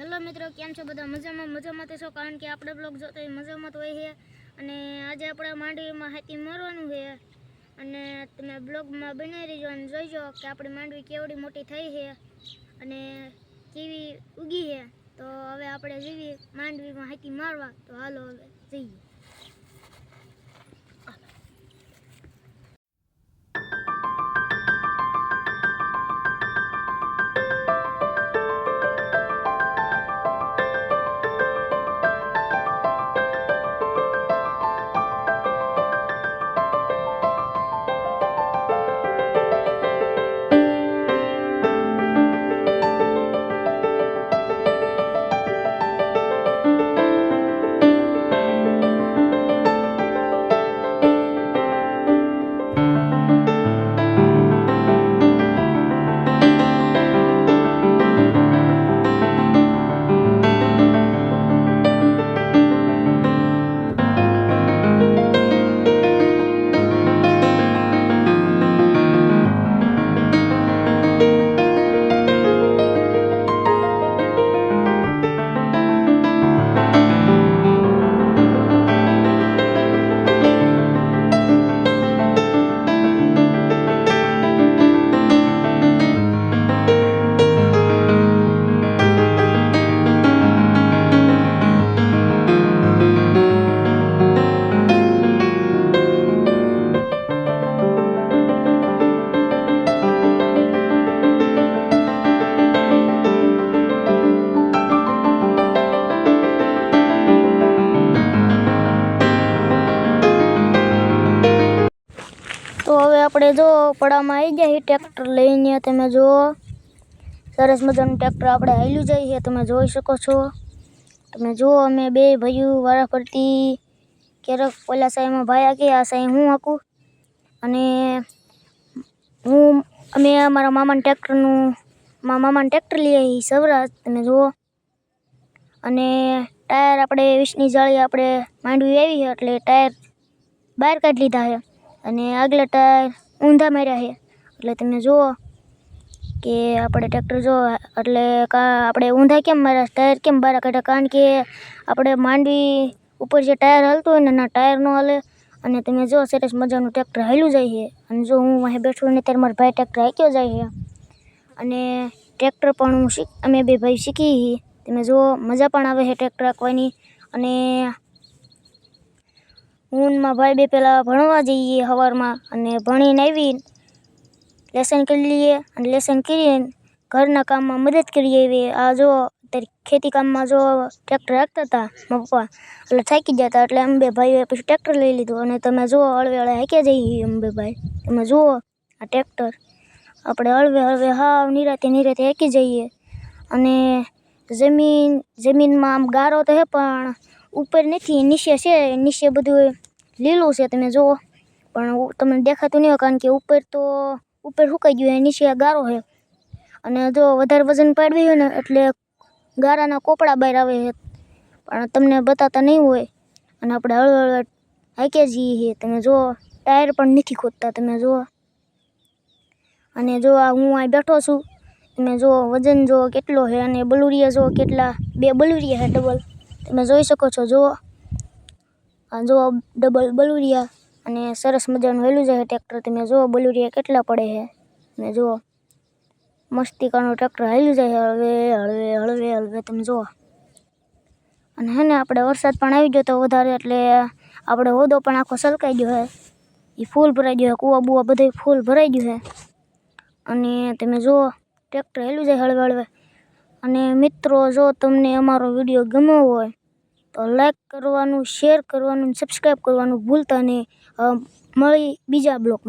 Hello મિત્રો, કેમ છો બધા? મજામાં મજામાં તો છો? કારણ કે આપણે બ્લોગ જોતા હોય, મજામાં તો હોય છે. અને આજે આપણે માંડવીમાં હાથી મારવાનું છે. અને તમે બ્લોગમાં બનાવી રહેજો અને જોઈજો કે આપણી માંડવી કેવડી મોટી થઈ છે અને કેવી ઉગી છે. તો હવે આપણે જઈએ માંડવીમાં હાથી મારવા, તો હાલો હવે જઈએ. આપણે જો પડામાં આવી ગયા ટ્રેક્ટર લઈને, તમે જુઓ સરસ મજાનું ટ્રેક્ટર આપણે હાલ્યું જાય છે તમે જોઈ શકો છો. તમે જુઓ અમે બે ભાઈઓ વારા ફરતી. ક્યારેક ઓલા સાઈમાં ભાયા કે આ સાઈ હું હાકું અને હું, અમે અમારા મામાને ટ્રેક્ટરનું મારા મામાને ટ્રેક્ટર લઈ આવી સવરાજ, તમે જુઓ અને ટાયર આપણે વીસની જાળી આપણે માંડવી આવી છે એટલે ટાયર બહાર કાઢી લીધા છે અને આગલા ટાયર ઊંધા માર્યા છે. એટલે તમે જુઓ કે આપણે ટ્રેક્ટર જો, એટલે આપણે ઊંધા કેમ માર્યા? ટાયર કેમ બહાર કાઢ્યા? કારણ કે આપણે માંડવી ઉપર જે ટાયર હાલતું હોય ને, એના ટાયર ન હાલે. અને તમે જો સરસ મજાનું ટ્રેક્ટર હાલ્યું જાય છે. અને જો હું અહીં બેઠું ને, ત્યારે મારા ભાઈ ટ્રેક્ટર હાક્યો જાય છે. અને ટ્રેક્ટર પણ હું શીખ, અમે બે ભાઈ શીખી તમે જુઓ, મજા પણ આવે છે ટ્રેક્ટર હાંકવાની. અને મારા ભાઈ બે પહેલાં ભણવા જઈએ સવારમાં અને ભણીને આવી લેસન કરી લઈએ અને લેસન કરીને ઘરના કામમાં મદદ કરીએ એવી આ જો અત્યારે ખેતી કામમાં જો ટ્રેક્ટર રાખતા હતા મારા પપ્પા, એટલે થાકી જતા એટલે અંબે ભાઈઓએ પછી ટ્રેક્ટર લઈ લીધું. અને તમે જુઓ હળવે હળવે હાંક્યા જઈએ અંબે ભાઈ. તમે જુઓ આ ટ્રેક્ટર આપણે હળવે હળવે હાવ નિરાતે નિરાતે હાંકી જઈએ. અને જમીન, જમીનમાં આમ ગારો તો હે પણ ઉપર નથી, નીચે છે, નીચે બધું લીલું છે, તમે જુઓ. પણ તમને દેખાતું નહીં હોય, કારણ કે ઉપર તો, ઉપર સુકાઈ ગયું હોય, નીચે ગારો છે અને જો વધારે વજન પાડવી હોય ને, એટલે ગારાના કોપડા બહાર આવે છે. પણ તમને બતાતા નહીં હોય. અને આપણે હળવે હળવે હાંક્યા જઈએ છીએ તમે જુઓ, ટાયર પણ નથી ખોદતા તમે જુઓ. અને જો આ હું અહીં બેઠો છું, તમે જુઓ, વજન જુઓ કેટલો છે, અને બલુરિયા જુઓ કેટલા, બે બલુરિયા છે ડબલ તમે જોઈ શકો છો, જુઓ. આ જુઓ ડબલ બલુરિયા અને સરસ મજાનું હેલું જાય ટ્રેક્ટર તમે જુઓ, બલુરિયા કેટલા પડે છે. તમે જુઓ મસ્તિકાનું ટ્રેક્ટર હેલું જાય હળવે હળવે હળવે હળવે, તમે જુઓ. અને હે ને, આપણે વરસાદ પણ આવી ગયો તો વધારે, એટલે આપણે હોદો પણ આખો સલકાઈ ગયો છે. એ ફૂલ ભરાઈ ગયો છે, કૂવા બુવા બધું ફૂલ ભરાઈ ગયું છે. અને તમે જુઓ ટ્રેક્ટર હેલું જાય હળવે હળવે. અને મિત્રો, જો તમને અમારો વીડિયો ગમ્યો હોય લાઈક કરવાનું શેર કરવાનું સબસ્ક્રાઈબ કરવાનું ભૂલતા નહીં. મળી બીજા બ્લોગમાં